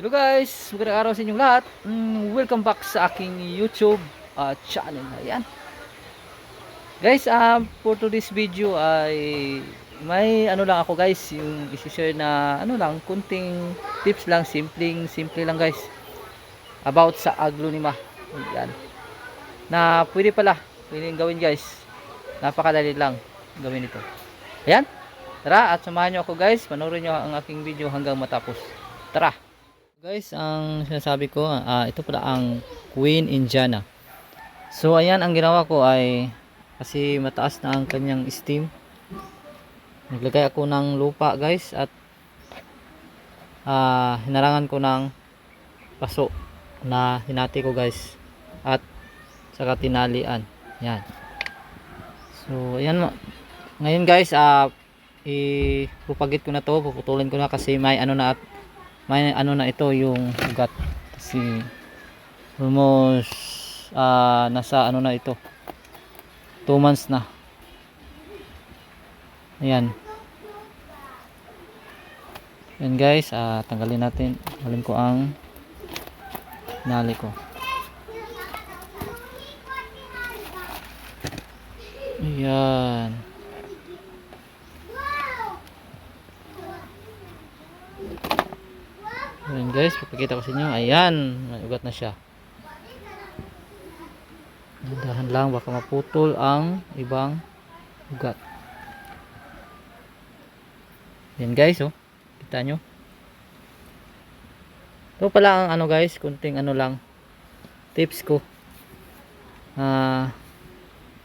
Hello guys, magandang araw sa inyong lahat. Mm, welcome back sa aking YouTube uh, channel. Ayan. Guys, um, for today's video ay may ano lang ako guys, yung isi-share na ano lang, kunting tips lang, simpleng, simple lang guys. About sa aglonema. Ayan. Na pwede pala, pwedeng gawin guys. Napakadali lang gawin ito. Ayan. Tara at samahan nyo ako guys. Panoorin nyo ang aking video hanggang matapos. Tara! Guys, ang sinasabi ko, ah, ito pala ang Queen Indiana. So, ayan, ang ginawa ko ay kasi mataas na ang kanyang steam. Naglagay ako ng lupa, guys, at ah, hinarangan ko ng paso na hinati ko, guys. At saka tinalian. Yan. So, ayan. Ngayon, guys, ah, ipupagit ko na to, puputulin ko na kasi may ano na at may ano na ito yung ugat kasi almost ah, nasa ano na ito? 2 months na. Ayan. Yan guys ah, tanggalin natin. Tanggalin ko ang nali ko. Ayan Ayan guys, papakita ko sa inyo. Ayan, may ugat na siya. Dahan lang, baka maputol ang ibang ugat. Ayan guys, oh. Kita nyo. Ito pala ang ano guys, kunting ano lang, tips ko. Ah,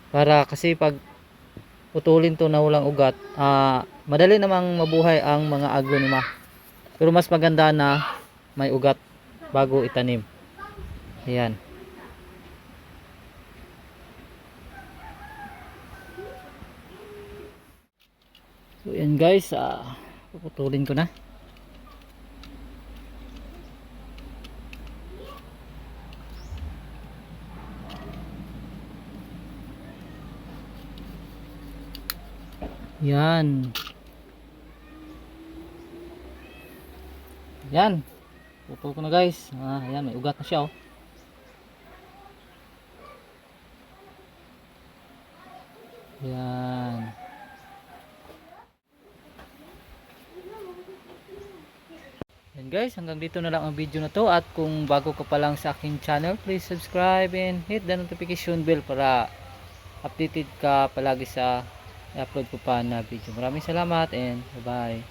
para kasi pag putulin to na walang ugat, ah, madali namang mabuhay ang mga aglonema. Pero mas maganda na may ugat bago itanim. Ayan. So yan guys, ah, puputulin ko na. Yan. Yan. Putol ko na guys. Ah, ayan, may ugat na siya oh. Yan. Yan guys, hanggang dito na lang ang video na to at kung bago ka pa lang sa aking channel, please subscribe and hit the notification bell para updated ka palagi sa i-upload ko pa na video. Maraming salamat and bye-bye.